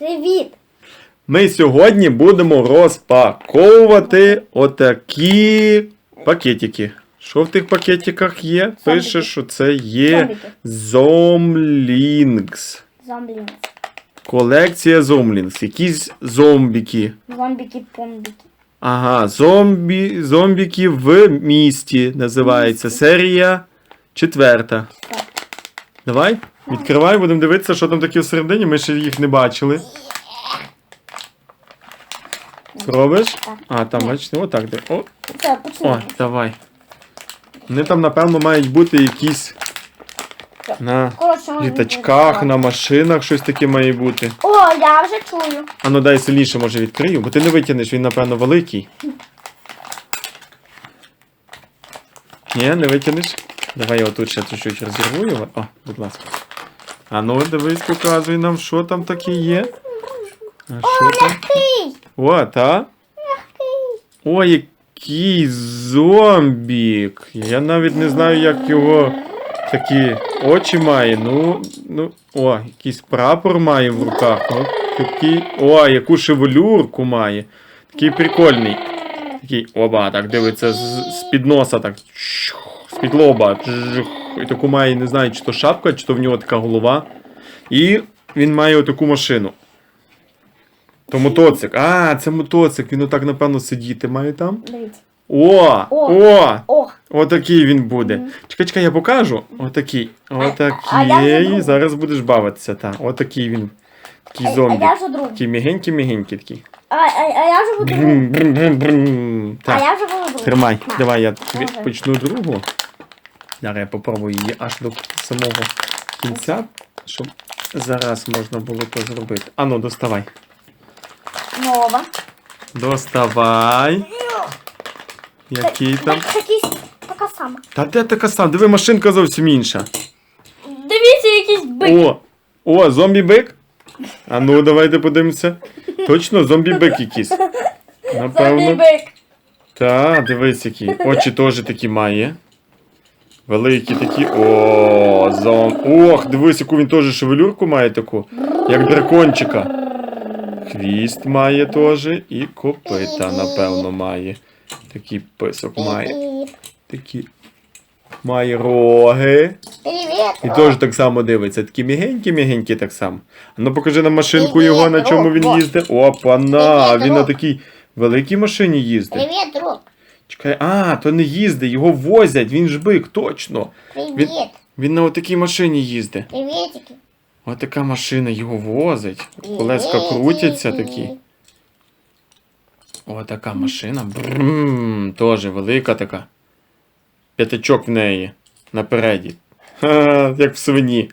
Привіт! Ми сьогодні будемо розпаковувати отакі пакетики. Що в тих пакетиках є? Пише, що це є Зомлінгс. Зомбі. Колекція Зомлінгс. Якісь зомбіки. Зомбіки-помбіки. Ага, зомбі, зомбіки в місті називається. Серія четверта. Так. Давай, відкривай, будемо дивитися, що там таке всередині. Ми ще їх не бачили. Робиш? А, там, бачите, отак. де. О, о, давай. Вони там, напевно, мають бути якісь на літачках, на машинах, щось таке має бути. О, я вже чую. А ну дай сильніше, може, відкрию, бо ти не витягнеш, він, напевно, великий. Ні, не витягнеш? Давай я отут ще чуть-чуть розірву його. О, будь ласка. А ну дивись, показуй нам, що там таке є. А що там? О, та? О, який зомбік. Я навіть не знаю, як його такі очі має. Ну, ну, о, якийсь прапор має в руках. Ну, такий, о, яку шевелюрку має. Такий прикольний. Такий, оба, так дивиться з, з під носа, так. З під лоба. І таку має, не знаю, чи то шапка, чи то в нього така голова. І він має отаку машину. То мотоцик. А, це мотоцик. Він отак, напевно, сидіти має там. О! О! О! О, Отакий він буде. Чекай, чекай, я покажу. Отакий. Отакий. Зараз будеш бавитися, так. Отакий він. Такий зомбі. Такий мігенький-мігенький такий. А, а, а я вже буду. А я вже буду тримай. Давай я тобі почну другу. Зараз я попробую її аж до самого кінця, щоб зараз можна було то зробити. Ану, доставай. Нова. Доставай. Який там? Так, така сама. Та де така сама? Диви, машинка зовсім інша. Дивіться, якийсь бик. О! О, зомбі-бик? А ну, давайте подивимося. Точно, зомбі-бик якийсь. Напевно. Зомбі-бик. Та, дивись, які. Очі теж такі має. Великі такі. О, зом. Ох, дивись, яку він теж шевелюрку має таку. Як дракончика. Хвіст має теж і копита, напевно, має. Такий писок має. Такі. Має роги. І теж так само дивиться. Такі мігенькі-мігенькі так само. Ну покажи на машинку його, на чому він їздить. Опа-на! Він на такій великій машині їздить. Привіт, друг. Чекай, а, то не їздить, його возять, він ж бик, точно. Привіт. Він на отакій машині їздить. Привітики. Отака машина його возить. Колеска крутяться такі. Отака машина. Брррм, теж велика така. П'ятачок в неї. Напереді. Ха, як в свині.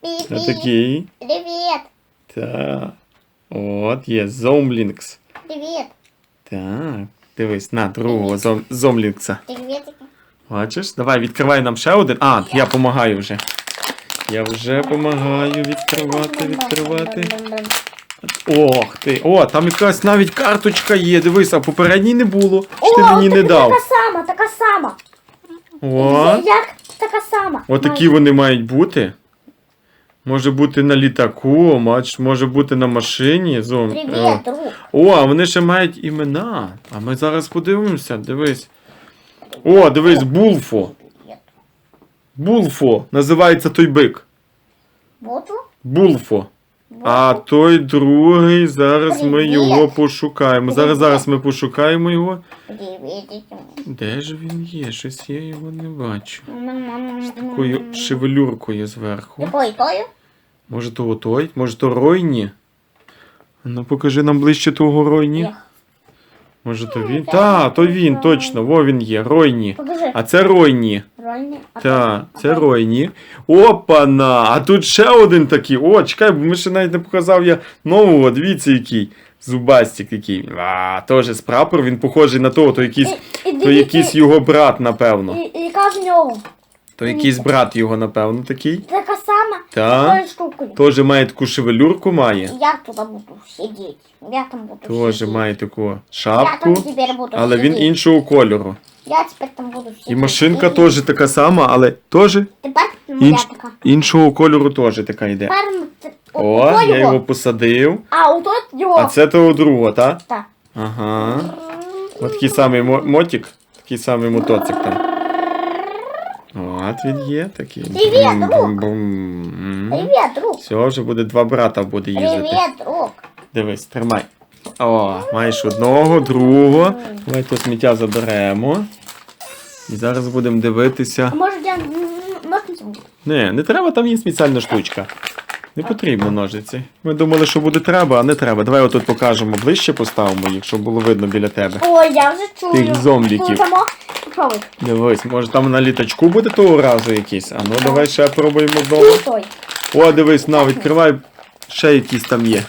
Привіт. Отакий. Привіт. Так. От є Зомлінкс. Привіт. Так. Дивись, на другого зом... Зомлінкса. Бачиш? Давай, відкривай нам ще один. А, я допомагаю вже. Я вже допомагаю відкривати, відкривати. Ох ти. О, там якась навіть карточка є. Дивись, а попередній не було. Що ти О, мені не дав? Така сама, така сама. О, Як така сама. отакі вони мають бути. Може бути на літаку, може бути на машині. Зом... Привіт, друг. О, а вони ще мають імена. А ми зараз подивимося, дивись. О, дивись, Булфо. Булфо. Називається той бик. Булфо? Булфо. А той другий, зараз ми його пошукаємо. Зараз зараз ми пошукаємо його. Де ж він є? Щось я його не бачу. Такою Такою шевелюркою зверху. Може то той? Може то Ройні? Ну покажи нам ближче того Ройні. Може то він? Та, то він, точно, во він є, Ройні. Покажи. А це Ройні. Рольні. А Та, то- це Ройні. Опана! А тут ще один такий. О, чекай, бо ми ще навіть не показав я нового. Дивіться, який. Зубастик який. А, теж з прапор, він похожий на того, то якийсь, І- і то дивіться, якийсь його брат, напевно. І, і яка в нього? То якийсь брат його, напевно, такий. Така. Та. Теж має таку шевелюрку має. Я туди буду сидіти. Я там буду Теж сидіти. має таку Я шапку, там тепер буду але він сидіти. іншого кольору. Я тепер там буду сидіти. І машинка І- теж така сама, але теж Тепер моя інш... така. іншого кольору теж така йде. Тепер м- О, ото я його посадив. А, у тот його. А це того другого, так? Так. Ага. От такий самий мо- мотик, такий самий мотоцик там. От він є такий. Привіт, друг. Привіт, друг. Все, вже буде два брата буде їздити. Привіт, друг. Дивись, тримай. О, маєш одного, другого. Давай то сміття заберемо. І зараз будемо дивитися. А може я м, ножницю буду? Не, не треба, там є спеціальна штучка. Не потрібно ножиці. Ми думали, що буде треба, а не треба. Давай отут покажемо, ближче поставимо їх, щоб було видно біля тебе. Ой, я вже чую. Тих зомбіків. Попробуй. Дивись, може там на літачку буде того разу якийсь. А ну давай ще пробуємо знову. О, дивись, на, відкривай. Ще якісь там є.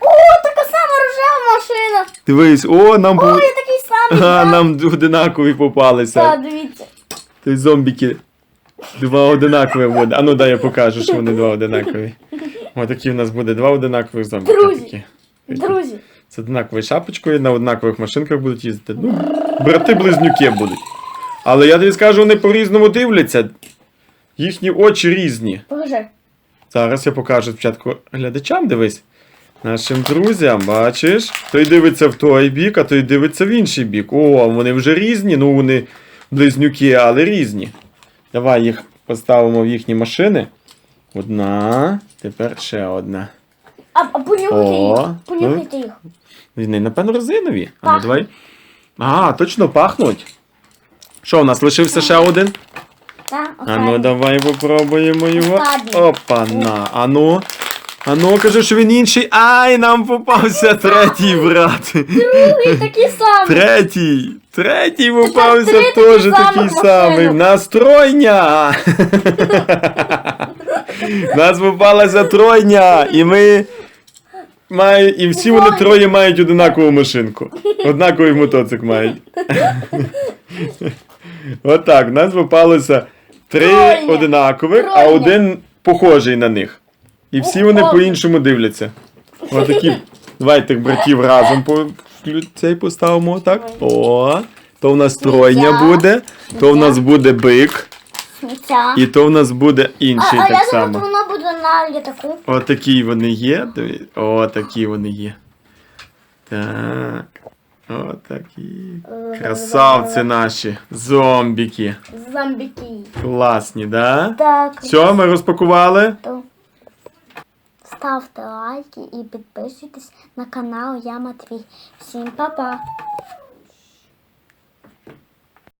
О, така сама рожева машина. Дивись, о, нам Ой, бу... я такий самий. А, нам одинакові попалися. Так, дивіться. Ти зомбіки. Два одинакові буде. А ну дай я покажу, що вони два одинакові. О, такі в нас буде два одинакових зомбіки. Друзі. Друзі. З однаковою шапочкою на однакових машинках будуть їздити. Ну, брати-близнюки будуть. Але я тобі скажу, вони по-різному дивляться. Їхні очі різні. Покажи. Зараз я покажу спочатку глядачам, дивись. Нашим друзям, бачиш? Той дивиться в той бік, а той дивиться в інший бік. О, вони вже різні, ну вони близнюки, але різні. Давай їх поставимо в їхні машини. Одна, тепер ще одна. А, а понюхайте О, їх. Понюхайте їх. Вони, напевно, резинові. А ну Пахнуть. давай. А, точно пахнуть. Що, у нас лишився ще один? Так, А ну давай попробуємо його. Останній. Опа-на. А ну. А ну, кажи, що він інший. Ай, нам попався третій брат. Другий такий самий. Третій. Третій попався три теж такі такий самий. В нас попалася тройня. І ми. Має, і всі вони троє мають одинакову машинку. Однаковий мотоцик мають. Отак, в нас попалося три Тройня. одинакових, а один похожий на них. І всі вони по-іншому дивляться. Отакі. Давай тих братів разом по цей поставимо так. О, то в нас тройня буде, то в нас буде бик, і то в нас буде інший а так я думаю, само. воно буде на літаку. Отакі вони є. Диві- О, такі вони є. Так. Отакі. Красавці наші. Зомбіки. Зомбіки. Класні, да? Так. Все, ми розпакували. Ставте лайки і підписуйтесь на канал Я Матвій. Всім па-па!